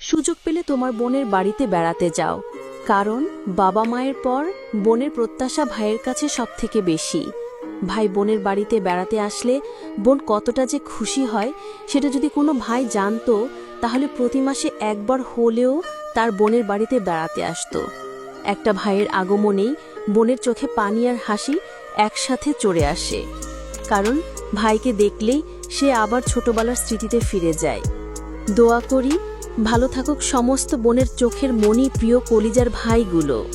সুযোগ পেলে তোমার বোনের বাড়িতে বেড়াতে যাও। কারণ বাবা মায়ের পর বোনের প্রত্যাশা ভাইয়ের কাছে সব থেকে বেশি। ভাই বোনের বাড়িতে বেড়াতে আসলে বোন কতটা যে খুশি হয়, সেটা যদি কোনো ভাই জানতো, তাহলে প্রতি মাসে একবার হলেও তার বোনের বাড়িতে বেড়াতে আসতো। একটা ভাইয়ের আগমনেই বোনের চোখে পানি আর হাসি একসাথে চড়ে আসে। কারণ ভাইকে দেখলেই সে আবার ছোটবেলার স্মৃতিতে ফিরে যায়। দোয়া করি ভালো থাকুক সমস্ত বোনের চোখের মনি প্রিয় কলিজার ভাইগুলো।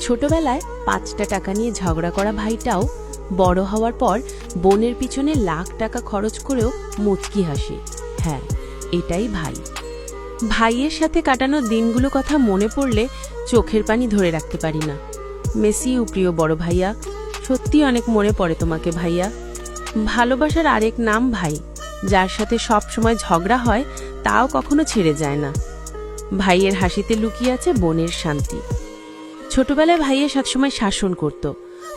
ছোটবেলায় পাঁচটা টাকা নিয়ে ঝগড়া করা ভাইটাও বড় হওয়ার পর বোনের পিছনে লাখ টাকা খরচ করেও মুচকি হাসে। হ্যাঁ এটাই ভাই। ভাইয়ের সাথে কাটানো দিনগুলো কথা মনে পড়লে চোখের পানি ধরে রাখতে পারি না। মেসি ও প্রিয় বড় ভাইয়া। সত্যি অনেক মনে পড়ে তোমাকে ভাইয়া। ভালোবাসার আরেক নাম ভাই, যার সাথে সব সময় ঝগড়া হয় তাও কখনো ছেড়ে যায় না। ভাইয়ের হাসিতে লুকিয়ে আছে বোনের শান্তি। ছোটবেলায় ভাইয়ের সবসময় শাসন করত।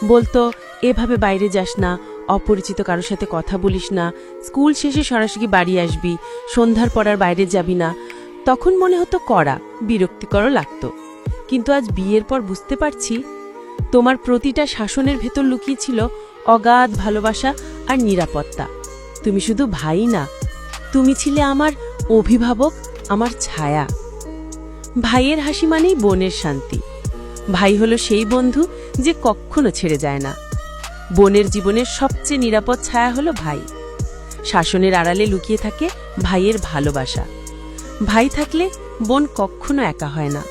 বলতো, এভাবে বাইরে যাস না, অপরিচিত কারোর সাথে কথা বলিস না, স্কুল শেষে সরাসরি বাড়ি আসবি, সন্ধ্যার পর আর বাইরে যাবি না। তখন মনে হতো কড়া, বিরক্তিকরও লাগতো। কিন্তু আজ বিয়ের পর বুঝতে পারছি, তোমার প্রতিটা শাসনের ভেতর লুকিয়ে ছিল অগাধ ভালোবাসা আর নিরাপত্তা। তুমি শুধু ভাই না, তুমি ছিলে আমার অভিভাবক, আমার ছায়া। ভাইয়ের হাসি মানেই বোনের শান্তি। ভাই হলো সেই বন্ধু যে কখনো ছেড়ে যায় না। বোনের জীবনের সবচেয়ে নিরাপদ ছায়া হলো ভাই। শাসনের আড়ালে লুকিয়ে থাকে ভাইয়ের ভালোবাসা। ভাই থাকলে বোন কখনো একা হয় না।